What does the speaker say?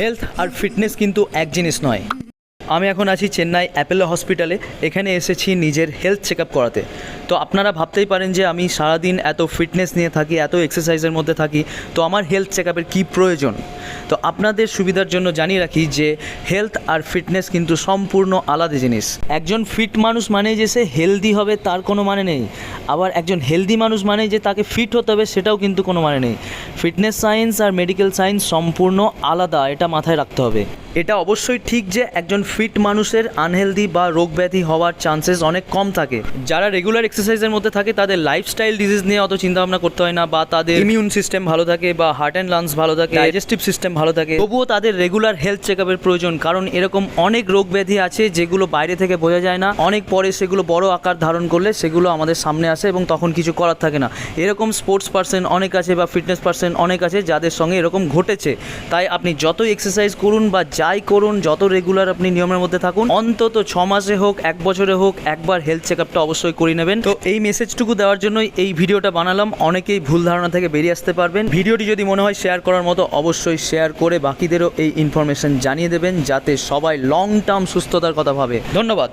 Health আর fitness কিন্তু এক জিনিস নয়। আমি এখন আছি চেন্নাই অ্যাপেলো হসপিটালে, এখানে এসেছি নিজের হেলথ চেক আপ করাতে। তো আপনারা ভাবতেই পারেন যে আমি সারাদিন এত ফিটনেস নিয়ে থাকি, এত এক্সারসাইজের মধ্যে থাকি, তো আমার হেলথ চেক আপের কী প্রয়োজন? তো আপনাদের সুবিধার জন্য জানিয়ে রাখি যে হেলথ আর ফিটনেস কিন্তু সম্পূর্ণ আলাদা জিনিস। একজন ফিট মানুষ মানে যে সে হেলদি হবে তার কোনো মানে নেই। আবার একজন হেলদি মানুষ মানে যে তাকে ফিট হতে হবে সেটাও কিন্তু কোনো মানে নেই। ফিটনেস সায়েন্স আর মেডিকেল সায়েন্স সম্পূর্ণ আলাদা, এটা মাথায় রাখতে হবে। এটা অবশ্যই ঠিক যে একজন ফিট মানুষের আনহেলদি বা রোগ ব্যাধি হওয়ার চান্সেস অনেক কম থাকে। যারা রেগুলার এক্সারসাইজের মধ্যে থাকে, তাদের লাইফস্টাইল ডিজিজ নিয়ে অত চিন্তা ভাবনা করতে হয় না বা তাদের ইমিউন সিস্টেম ভালো থাকে বা হার্ট অ্যান্ড লাংস ভালো থাকে ডাইজেস্টিভ সিস্টেম ভালো থাকে। তবুও তাদের রেগুলার হেলথ চেক প্রয়োজন, কারণ এরকম অনেক রোগ ব্যাধি আছে যেগুলো বাইরে থেকে বোঝা যায় না। অনেক পরে সেগুলো বড় আকার ধারণ করলে সেগুলো আমাদের সামনে আসে এবং তখন কিছু করার থাকে না। এরকম স্পোর্টস পার্সন অনেক আছে বা ফিটনেস পার্সন অনেক আছে যাদের সঙ্গে এরকম ঘটেছে। তাই আপনি যতই এক্সারসাইজ করুন বা যাই করুন, যত রেগুলার আপনি নিয়মের মধ্যে থাকুন, অন্তত ছ মাসে হোক, এক বছরে হোক, একবার হেলথ চেক আপটা অবশ্যই করে নেবেন। তো এই মেসেজটুকু দেওয়ার জন্যই এই ভিডিওটা বানালাম। অনেকেই ভুল ধারণা থেকে বেরিয়ে আসতে পারবেন। ভিডিওটি যদি মনে হয় শেয়ার করার মতো, অবশ্যই শেয়ার করে বাকিদেরও এই ইনফরমেশন জানিয়ে দেবেন, যাতে সবাই লং টার্ম সুস্থতার কথা ভাবে। ধন্যবাদ।